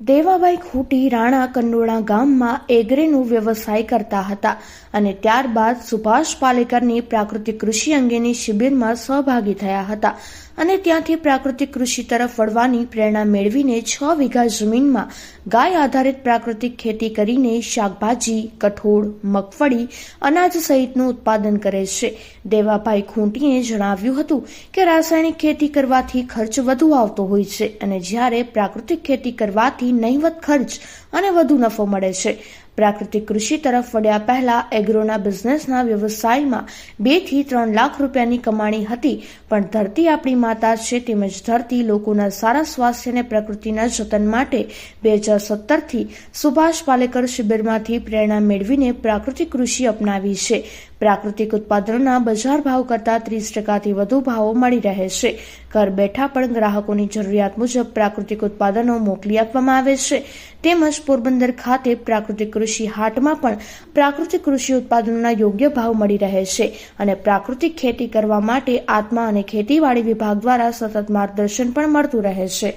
દેવાભાઈ ખૂટી રાણા કંડોળા ગામમાં એગ્રેનો વ્યવસાય કરતા હતા અને ત્યારબાદ સુભાષ પાલેકરની પ્રાકૃતિક કૃષિ અંગેની શિબિરમાં સહભાગી થયા હતા અને ત્યાંથી પ્રાકૃતિક કૃષિ તરફ વળવાની પ્રેરણા મેળવીને છ વીઘા જમીનમાં ગાય આધારિત પ્રાકૃતિક ખેતી કરીને શાકભાજી, કઠોળ, મગફળી, અનાજ સહિતનું ઉત્પાદન કરે છે. દેવાભાઈ ખૂંટીએ જણાવ્યું હતું કે રાસાયણિક ખેતી કરવાથી ખર્ચ વધુ આવતો હોય છે અને જ્યારે પ્રાકૃતિક ખેતી કરવાથી નહિવત ખર્ચ અને વધુ નફો મળે છે. પ્રાકૃતિક કૃષિ તરફ વળ્યા પહેલા એગ્રોના બિઝનેસના વ્યવસાયમાં બેથી ત્રણ લાખ રૂપિયાની કમાણી હતી, પણ ધરતી આપણી માતા છે. તેમજ ધરતી લોકોના સારા સ્વાસ્થ્યને પ્રકૃતિના જતન માટે બે હજાર સત્તરથી સુભાષ પાલેકર શિબિરમાંથી પ્રેરણા મેળવીને પ્રાકૃતિક કૃષિ અપનાવી છે. પ્રાકૃતિક ઉત્પાદનોના બજાર ભાવ કરતાં ત્રીસ ટકાથી વધુ ભાવો મળી રહે છે. ઘર બેઠા પણ ગ્રાહકોની જરૂરિયાત મુજબ પ્રાકૃતિક ઉત્પાદનો મોકલી આપવામાં આવે છે. તેમજ પોરબંદર ખાતે પ્રાકૃતિક કૃષિ હાટમાં પણ પ્રાકૃતિક કૃષિ ઉત્પાદનોના યોગ્ય ભાવ મળી રહે છે અને પ્રાકૃતિક ખેતી કરવા માટે આત્મા અને ખેતીવાડી વિભાગ દ્વારા સતત માર્ગદર્શન પણ મળતું રહે છે.